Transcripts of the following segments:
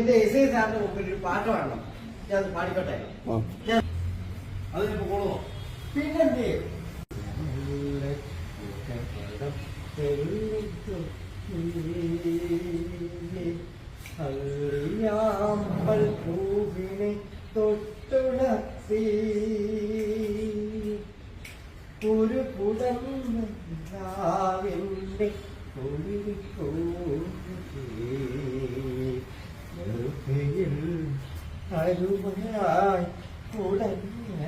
എന്റെ S I സാറിന്റെ മുമ്പിൽ ഒരു പാട്ട് വേണം. ഞാൻ അത് പാടിക്കോട്ടെ ഞാൻ അതിനിപ്പോ കൊള്ളുമോ പിന്നെന്തേ? അറിയാമ്പൽ പൂവിനെ തൊട്ടുണർത്തി. ഒരു ഒഴുകിൽ അരുമയായി കുടഞ്ഞ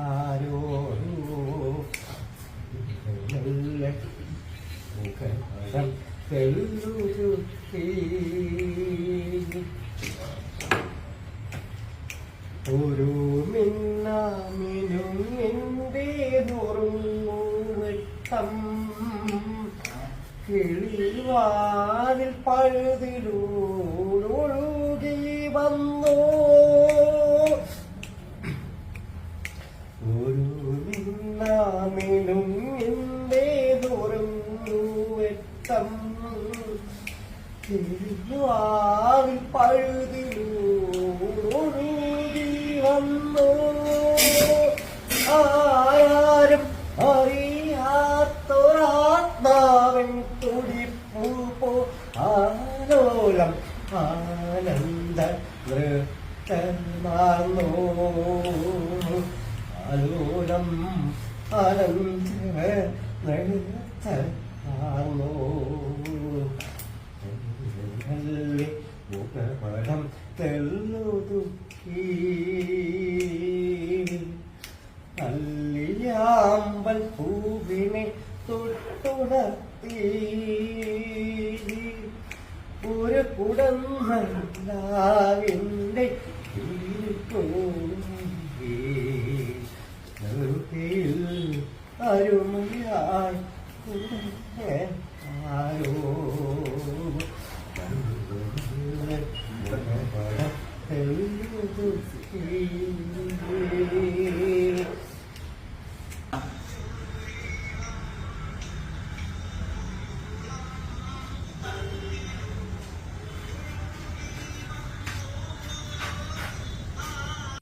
ആരോ മുഖം തെള്ളുരുത്തി ഒരു മിന്നാമിനും എന്തേ നുറുങ്ങുവെട്ടം കിളിവാതിൽ പഴുതിലൂടൊഴുകി വന്നോ. ഒരു നാമിലും എന്തേ നുറുങ്ങുവെട്ടം തിരുവാവിൽ പഴുതിലൂടൊഴുകി വന്നു. ആരും അറിയാത്തൊരാത്മാവൻ തുടിപ്പൂ പോ. ആനന്ദ ആലോലം ആനന്ദ തെള്ളുതുക്കി അല്ലിയാമ്പൽ പൂവിനെ തൊട്ടുണർത്തി ഒരു കുടന്നാവിന്റെ അരുമയായി കുടഞ്ഞ ആരോ Thank.